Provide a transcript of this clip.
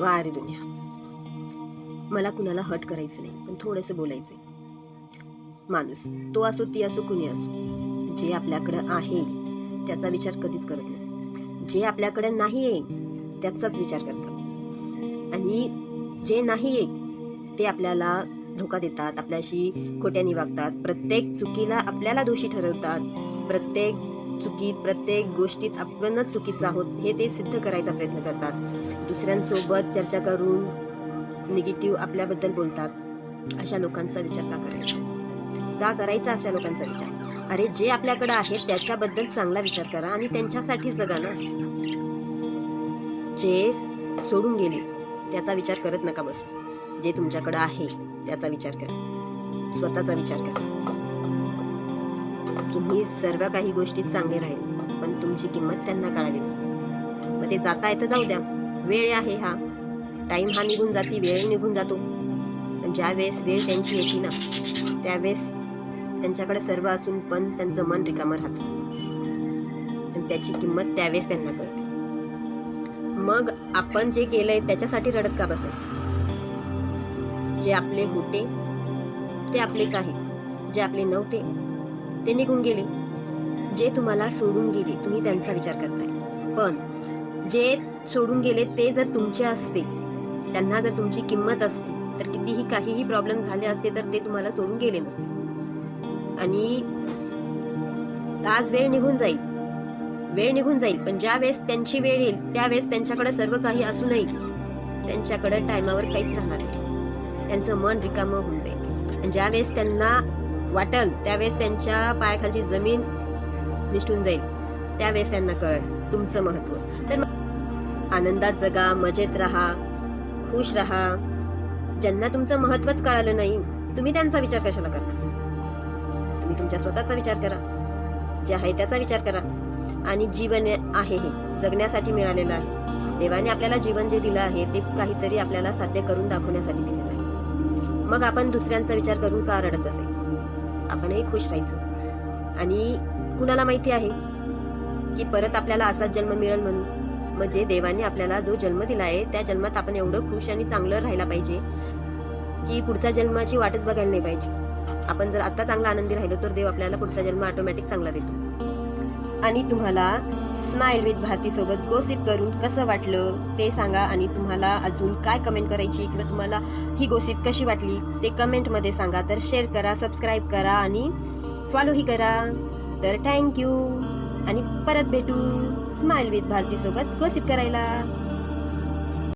वारे दुनिया. मला कुणाला हट करायचं नाही पण थोडंसं बोलायचं माणूस तो असो ती असो कुणी असो जे आपल्याकडं आहे त्याचा विचार कधीच करत नाही. जे आपल्याकडे नाही आहे त्याचाच विचार करतात. आणि जे नाही आहे ते आपल्याला धोका देतात आपल्याशी खोट्याने वागतात प्रत्येक चुकीला आपल्याला दोषी ठरवतात. प्रत्येक चुकीत प्रत्येक गोष्टीत आपणच चुकीचं आहोत हे ते सिद्ध करायचा प्रयत्न करतात. दुसऱ्यांसोबत चर्चा करून निगेटिव्ह आपल्याबद्दल बोलतात. अशा लोकांचा विचार का करायचा? का करायचा अशा लोकांचा विचार? अरे जे आपल्याकडे आहे त्याच्याबद्दल चांगला विचार करा आणि त्यांच्यासाठी जगा ना. जे सोडून गेले त्याचा विचार करत नका बसू. जे तुमच्याकडे आहे त्याचा विचार करा. स्वतःचा विचार करा. तुम्ही सर्व काही गोष्टीत चांगले राहिले पण तुमची किंमत त्यांना कळाली नाही. मग ते जाता येतं जाऊ द्या. वेळ आहे हा. टाइम हा निघून जाती वेळ निघून जातो. पण ज्या वेळेस वेळ त्यांची येते ना त्यावेळेस त्यांच्याकडे सर्व असून पण त्यांचं मन रिकामं राहतं. आणि त्याची किंमत त्यावेळेस त्यांना कळते. मग आपण जे केलंय त्याच्यासाठी रडत का बसायचं? जे आपले होते ते आपले आहे. जे आपले नव्हते ते निघून गेले. जे तुम्हाला सोडून गेले तुम्ही त्यांचा विचार करताय. पण जे सोडून गेले ते जर तुमचे असते त्यांना जर तुमची किंमत असती तर कितीही काहीही प्रॉब्लेम झाले असते तर ते तुम्हाला सोडून गेले नसते. आणि आज वेळ निघून जाईल. वेळ निघून जाईल पण ज्या वेळेस त्यांची वेळ येईल त्यावेळेस त्यांच्याकडे सर्व काही असूनही त्यांच्याकडे टायमावर काहीच राहणार नाही. त्यांचं मन रिकामं होऊन जाईल. आणि ज्या वेळेस त्यांना वाटल त्यावेळेस त्यांच्या पायाखालची जमीन निष्ठून जाईल. त्यावेळेस त्यांना कळेल तुमचं महत्त्व. तर आनंदात जगा मजेत राहा खुश राहा. ज्यांना तुमचं महत्वच कळालं नाही तुम्ही त्यांचा विचार कशाला करता? तुम्ही तुमच्या स्वतःचा विचार करा. जे आहे त्याचा विचार करा. आणि जीवन आहे हे जगण्यासाठी मिळालेलं आहे. देवाने आपल्याला जीवन जे दिलं आहे ते काहीतरी आपल्याला साध्य करून दाखवण्यासाठी दिलेलं आहे. मग आपण दुसऱ्यांचा विचार करून का रडत बसायचं? आपणही खुश राहायचं. आणि कुणाला माहिती आहे? की परत आपल्याला असाच जन्म मिळेल म्हणून? म्हणजे देवाने आपल्याला जो जन्म दिला आहे त्या जन्मात आपण एवढं खुश आणि चांगलं राहायला पाहिजे की पुढच्या जन्माची वाटच बघायला नाही पाहिजे. आपण जर आता चांगला आनंदी राहिलो तर देव आपल्याला पुढचा जन्म ऑटोमॅटिक चांगला देतो. आणि तुम्हाला स्माइल विथ भारतीसोबत गोसिप करून कसं वाटलं ते सांगा आणि तुम्हाला अजून काय कमेंट करायची किंवा तुम्हाला ही गोसिप कशी वाटली ते कमेंटमध्ये सांगा. तर शेअर करा सबस्क्राईब करा आणि फॉलोही करा. तर थँक्यू आणि परत भेटू स्माइल विथ भारतीसोबत गोसिप करायला.